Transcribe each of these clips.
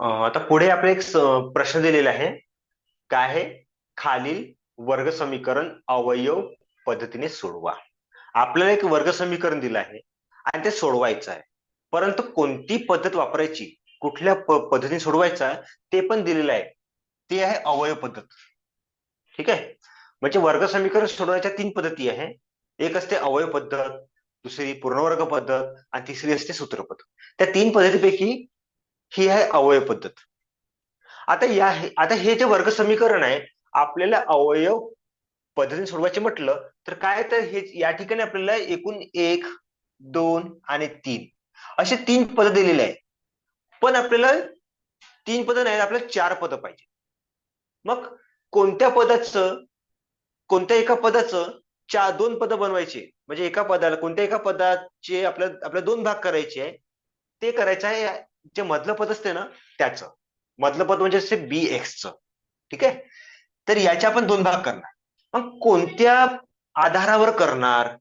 आता पुढे आपले एक प्रश्न दिलेला आहे. काय आहे? खालील वर्ग समीकरण अवयव पद्धतीने सोडवा. आपल्याला एक वर्ग समीकरण दिलं आहे आणि ते सोडवायचं आहे. परंतु कोणती पद्धत वापरायची? कुठल्या पद्धतीने सोडवायचं आहे? ते पण दिलेलं आहे. ते आहे अवयव पद्धत. ठीक आहे? म्हणजे वर्ग समीकरण सोडवायच्या तीन पद्धती आहे. एक असते अवयव पद्धत दुसरी पूर्णवर्ग पद्धत आणि तिसरी असते सूत्र पद्धत त्या तीन पद्धतीपैकी ही आहे अवयव पद्धत. आता या आता हे जे वर्ग समीकरण आहे आपल्याला अवयव पद्धतीने सोडवायचे म्हटलं तर काय तर हे या ठिकाणी आपल्याला एकूण एक दोन आणि तीन असे तीन पद दिलेले आहे पण आपल्याला तीन पद नाही आपल्याला चार पद पाहिजे. मग कोणत्या पदाचं कोणत्या एका पदाचं चार दोन पद बनवायचे? म्हणजे एका पदाला कोणत्या एका पदाचे आपल्या आपल्या दोन भाग करायचे आहे ते करायचं आहे जे मधलं पद असते ना त्याचं. मधलं पद म्हणजे असते बी एक्सचं ठीक? आहे तर याचे आपण दोन भाग करणार. मग कोणत्या आधारावर करणार?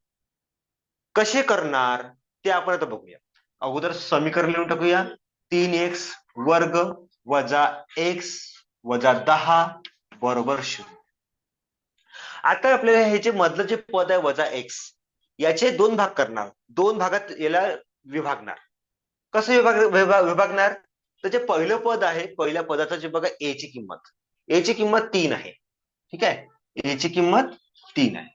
कसे करणार? ते आपण आता बघूया. अगोदर समीकरण लिहून टाकूया. तीन एक्स वर्ग वजा एक्स वजा दहा बरोबर शून्य. आता आपल्याला हे जे मधलं जे पद आहे वजा एक्स याचे दोन भाग करणार. दोन भागात याला विभागणार. कसं विभाग विभागणार? तर जे पहिलं पद आहे पहिल्या पदाचं जे बघा ए ची किंमत. ए ची किंमत तीन आहे. ठीक आहे? ए ची किंमत तीन आहे.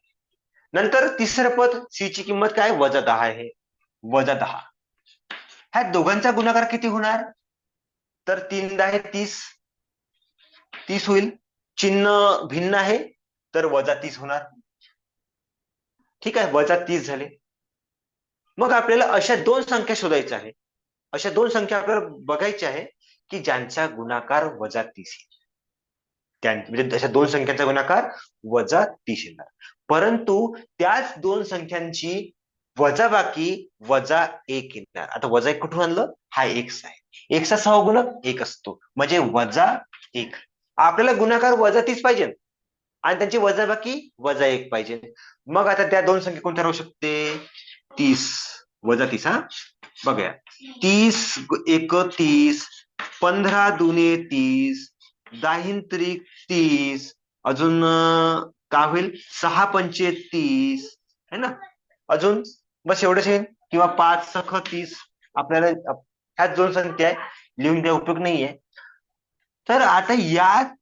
नंतर तिसरं पद सी ची किंमत काय? वजा दहा आहे. वजा दहा. ह्या दोघांचा गुणाकार किती होणार? तर तीन आहे तीस. तीस होईल. चिन्ह भिन्न आहे. तर वजा तीस होणार. ठीक आहे? वजा तीस झाले. मग आपल्याला अशा दोन संख्या शोधायच्या आहे अशा दोन संख्या आपल्याला बघायच्या आहे की ज्यांचा गुणाकार वजा तीस येईल. म्हणजे अशा दोन संख्यांचा गुणाकार वजा तीस येणार. परंतु त्याच दोन संख्यांची वजा बाकी वजा एक येणार. आता वजा एक कुठून आणलं? हा एक्स आहे. एक्सचा सहा गुणक एक असतो. म्हणजे वजा एक. आपल्याला गुणाकार वजा तीस पाहिजे. आणि त्यांची वजा बाकी वजा एक पाहिजे. मग आता त्या दोन संख्या कोणत्या राहू शकते? तीस. वजा तीस हा? बघूया. तीस एकतीस पंधरा दुने तीस दाहीन त्रिक तीस अजून का होईल? सहा पंचे तीस है ना? अजून बस एवढंच येईल किंवा पाच सख तीस आपल्याला ह्याच दोन संख्या आहे. लिहून द्या उपयोग नाहीये. तर आता या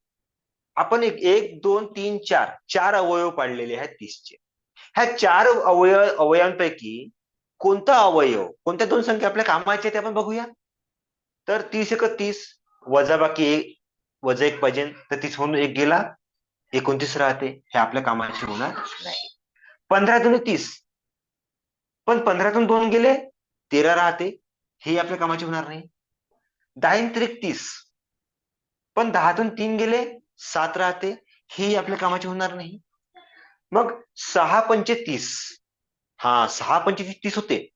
आपण एक एक दोन तीन चार चार अवयव पाडलेले आहेत तीसचे. ह्या चार अवयव अवयवांपैकी कोणता अवयव कोणत्या दोन संख्या आपल्या कामाचे ते आपण बघूया. तर तीस एक तीस वजा बाकी एक वजा एक पाहिजे तर तीस म्हणून एक गेला एकोणतीस राहते हे आपल्या कामाचे होणार नाही. पंधरा दोन तीस. पण पंधरातून दोन गेले तेरा राहते हे आपल्या कामाचे होणार नाही. दहा त्रिक तीस. पण दहातून तीन गेले सात राहते हे आपल्या कामाचे होणार नाही. मग सहा पंचे तीस. हा सहा पंचवीस तीस होते.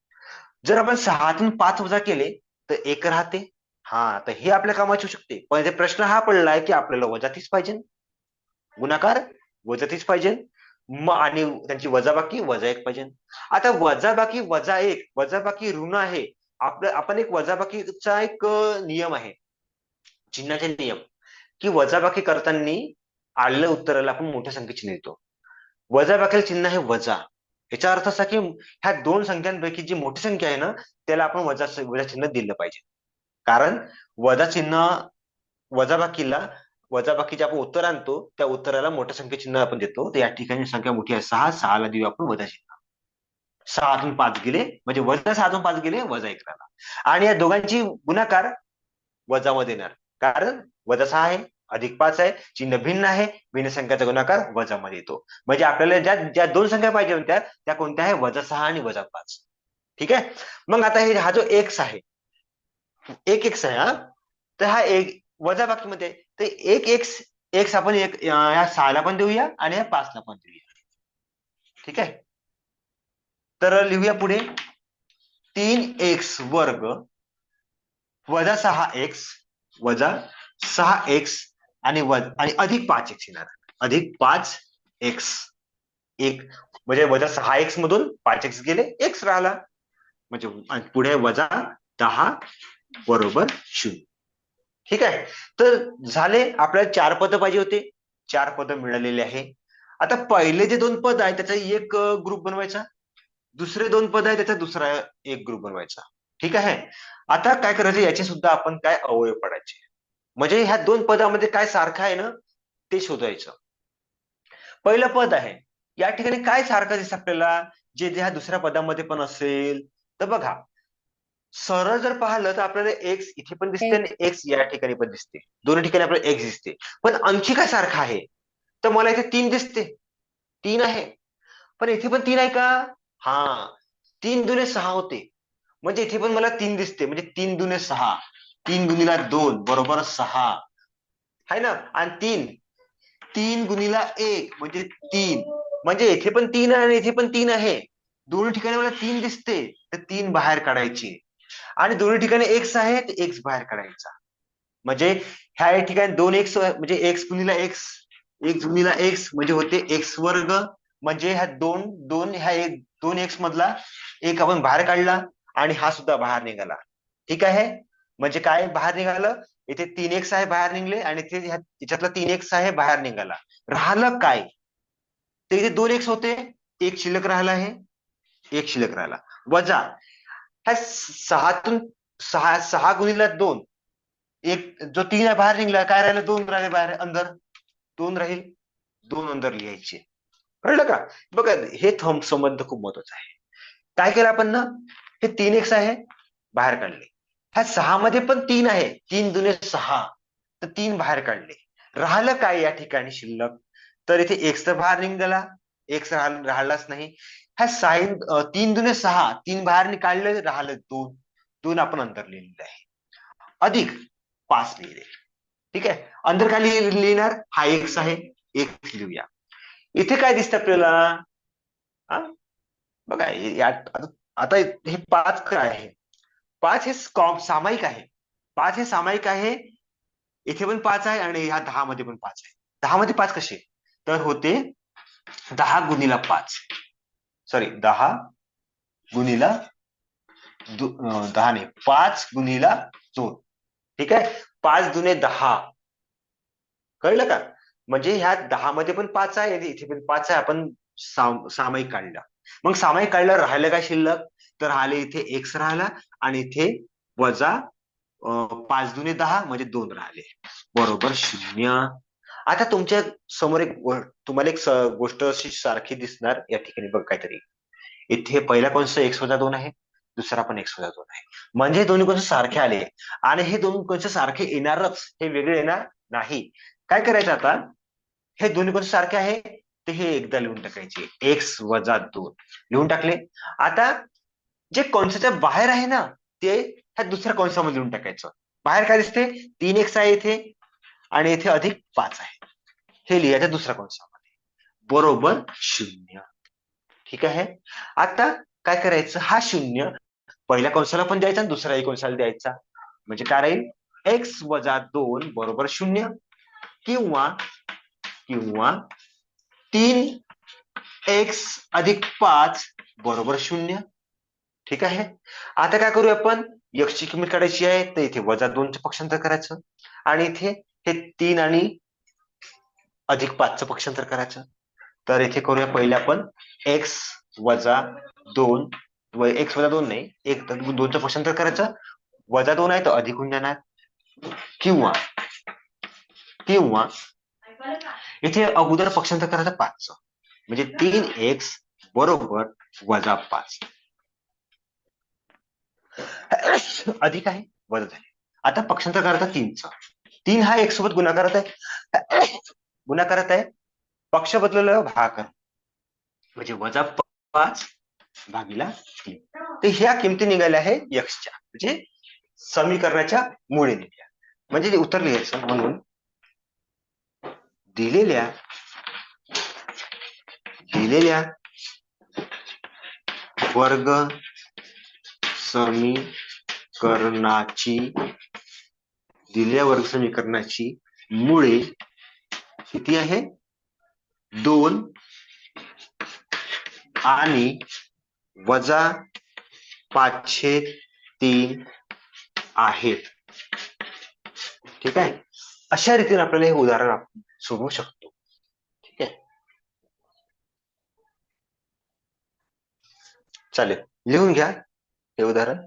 जर आपण सहातून पाच वजा केले तर एक राहते. हा तर हे आपल्या कामाची होऊ शकते. पण प्रश्न हा पडलाय की आपल्याला वजा तीस पाहिजे. गुणाकार वजा तीस पाहिजे. आणि त्यांची वजाबाकी वजा एक पाहिजे. आता वजाबाकी वजा एक वजाबाकी ऋण आहे. आपलं आपण एक वजाबाकीचा एक नियम आहे. चिन्हाचे नियम. की वजाबाकी करताना आलेल्या उत्तराला आपण मोठ्या संख्येची लिहितो वजाबाकीला चिन्ह आहे वजा. याचा अर्थ असा की ह्या दोन संख्यांपैकी जी मोठी संख्या आहे ना त्याला आपण वजा वजा चिन्ह दिलं पाहिजे. कारण वजा चिन्ह वजाबाकीला वजाबाकीचे आपण उत्तर आणतो त्या उत्तराला मोठ्या संख्ये चिन्ह आपण देतो. तर या ठिकाणी संख्या मोठी आहे सहा सहाला देऊ आपण वजा चिन्ह. सहातून पाच गेले म्हणजे वजा सहातून पाच गेले वजा एक राहिला आणि या दोघांची गुणाकार वजामध्ये येणार. कारण वजा सहा आहे अधिक पाच आहे चिन्ह भिन्न आहे भिन्न संख्याचा गुणाकार वजा मध्ये येतो. म्हणजे आपल्याला ज्या ज्या दोन संख्या पाहिजे होत्या त्या कोणत्या आहे? वजा सहा आणि वजा पाच. ठीक आहे? मग आता हे हा जो एक्स आहे एक एक्स आहे हा? तर हा एक वजा बाकीमध्ये तर एक एक्स एक्स आपण एक या सहाला पण देऊया आणि या पाचला पण देऊया. ठीक आहे? तर लिहूया पुढे. तीन एक्स वर्ग वजा सहा एक्स वजा सहा एक्स आणि वज आणि अधिक पाच एक्स येणार. अधिक पाच एक्स एक म्हणजे वजा सहा एक्स मधून पाच एक्स गेले एक्स राहिला. म्हणजे पुढे वजा दहा बरोबर शून्य. ठीक आहे? तर झाले आपल्याला चार पद पाहिजे होते. चार पद मिळालेले आहे. आता पहिले जे दोन पद आहे त्याचा एक ग्रुप बनवायचा. दुसरे दोन पद आहे त्याचा दुसरा एक ग्रुप बनवायचा. ठीक आहे? आता काय करायचं? याचे सुद्धा आपण काय अवयव पडायचे. म्हणजे ह्या दोन पदामध्ये काय सारखं आहे ना ते शोधायचं. पहिलं पद आहे. या ठिकाणी काय सारखं दिसत आपल्याला? जे ह्या दुसऱ्या पदामध्ये पण असेल. तर बघा सरळ जर पाहिलं तर आपल्याला एक्स इथे पण दिसते आणि एक्स या ठिकाणी पण दिसते. दोन्ही ठिकाणी आपल्याला एक्स दिसते. पण आणखी काय सारखं आहे? तर मला इथे तीन दिसते. तीन आहे. पण इथे पण तीन आहे का? हा. तीन दुने सहा होते. म्हणजे इथे पण मला तीन दिसते. म्हणजे तीन दुने सहा. तीन गुणीला दोन बरोबर सहा. आहे ना? आणि तीन? तीन गुणीला एक म्हणजे तीन. म्हणजे येथे पण तीन आहे आणि येथे पण तीन आहे. दोन्ही ठिकाणी मला तीन दिसते तर तीन बाहेर काढायची. आणि दोन्ही ठिकाणी एक्स आहे तर एक्स बाहेर काढायचा. म्हणजे ह्या ठिकाणी दोन एक्स म्हणजे एक्स गुणीला एक्स एक गुणीला एक्स म्हणजे होते एक्स वर्ग. म्हणजे ह्या दोन दोन ह्या एक दोन एक्स मधला एक आपण बाहेर काढला आणि हा सुद्धा बाहेर निघाला. ठीक आहे? म्हणजे काय बाहेर निघालं? इथे तीन एक्स आहे बाहेर निघले आणि इथे याच्यातला तीन एक्स आहे बाहेर निघाला. राहिलं काय? तर इथे दोन एक्स होते. एक शिल्लक राहिला आहे. एक शिल्लक राहिला. वजा. ह्या सहातून सहा सहा गुणीला दोन. एक जो तीन आहे बाहेर निघला काय राहिलं? दोन राहिले बाहेर अंदर. दोन राहील. दोन अंदर लिहायचे. कळलं का? बघा हे थंब संबंध खूप महत्त्वाचा आहे. काय केलं आपण ना? हे तीन एक्स आहे बाहेर काढले. ह्या सहा मध्ये पण तीन आहे. तीन दुने सहा. तर तीन बाहेर काढले. राहिलं काय या ठिकाणी शिल्लक? तर इथे एक्स तर बाहेर निघाला. एक्स राहिलाच नाही. ह्या साईन तीन दुने सहा. तीन बाहेर काढले राहिलं दोन. दोन आपण अंतर लिहिलेलं आहे. अधिक पाच लिहिले. ठीक आहे? अंतर काय लिहिणार? हा एक्स आहे. एक लिहूया. इथे काय दिसतं आपल्याला? हा? बघा यात आता हे पाच काय आहे? पाच हे सामायिक आहे. पाच हे सामायिक आहे. इथे पण पाच आहे आणि ह्या दहा मध्ये पण पाच आहे. दहा मध्ये पाच कसे? तर होते दहा गुणीला पाच. सॉरी दहा गुणीला दहा नाही पाच गुणीला दोन. ठीक आहे? पाच दुने दहा. कळलं का? म्हणजे ह्या दहा मध्ये पण पाच आहे इथे पण पाच आहे. आपण सामायिक काढला. मग सामायिक काढलं राहिलं काय शिल्लक? तर राहिले इथे एक्स राहिला आणि इथे वजा पाच दुने दहा म्हणजे दोन राहिले. बरोबर शून्य. आता तुमच्यासमोर एक तुम्हाला एक गोष्ट अशी सारखी दिसणार या ठिकाणी बघ काहीतरी. इथे पहिला कंस एक्स वजा दोन आहे. दुसरा पण एक्स वजा दोन आहे. म्हणजे दोन्ही कोणसे सारखे आले. आणि हे दोन कोणसे सारखे येणारच हे वेगळे येणार नाही. काय करायचं आता? हे दोन्ही कोणसे सारखे आहे? हे एकदा लिहून टाकायचे. एक्स वजा दोन. लिहून टाकले. आता जे कंसाच्या बाहेर आहे ना ते ह्या दुसऱ्या कंसामध्ये लिहून टाकायचं. बाहेर काय दिसते? तीन एक्स आहे इथे आणि इथे अधिक पाच आहे. हे लिहायचं दुसऱ्या कंसामध्ये बरोबर शून्य. ठीक आहे? आता काय करायचं? हा शून्य पहिल्या कंसाला पण द्यायचा आणि दुसऱ्याही कंसाला द्यायचा. म्हणजे काय राहील? एक्स वजा दोन बरोबर शून्य किंवा किंवा तीन एक्स अधिक पाच बरोबर शून्य. ठीक आहे? आता काय करूया आपण? ची किंमत काढायची आहे तर इथे वजा दोनचं पक्षांतर करायचं. आणि इथे हे तीन आणि अधिक पाचचं पक्षांतर करायचं. तर इथे करूया पहिले आपण एक्स वजा दोन. एक्स वजा दोन नाही एक दोनचं पक्षांतर करायचं. वजा दोन आहे तर अधिक होऊन जाणार. किंवा किंवा इथे अगोदर पक्षांतर करायचं पाच. म्हणजे तीन एक्स बरोबर वजा पाच. अधिक आहे वजा झाले. आता पक्षांतर करता तीनचा. तीन हा एक सोबत गुणाकारत आहे गुणाकारात आहे पक्ष बदललेला भाकर म्हणजे वजा पाच भागीला तीन. तर ह्या किमती निघाल्या आहे यक्षच्या म्हणजे समीकरणाच्या मुळे निघाल्या. म्हणजे उत्तर लिहायचं म्हणून दिलेल्या दिलेल्या वर्ग समीकरणाची दिलेल्या वर्ग समीकरणाची मुळे किती आहे? दोन आणि वजा पाचशे तीन आहेत. ठीक आहे? अशा रीतीने आपल्याला हे उदाहरण आपण सोडवू शकतो ठीक आहे चालेल लिहून घ्या हे उदाहरण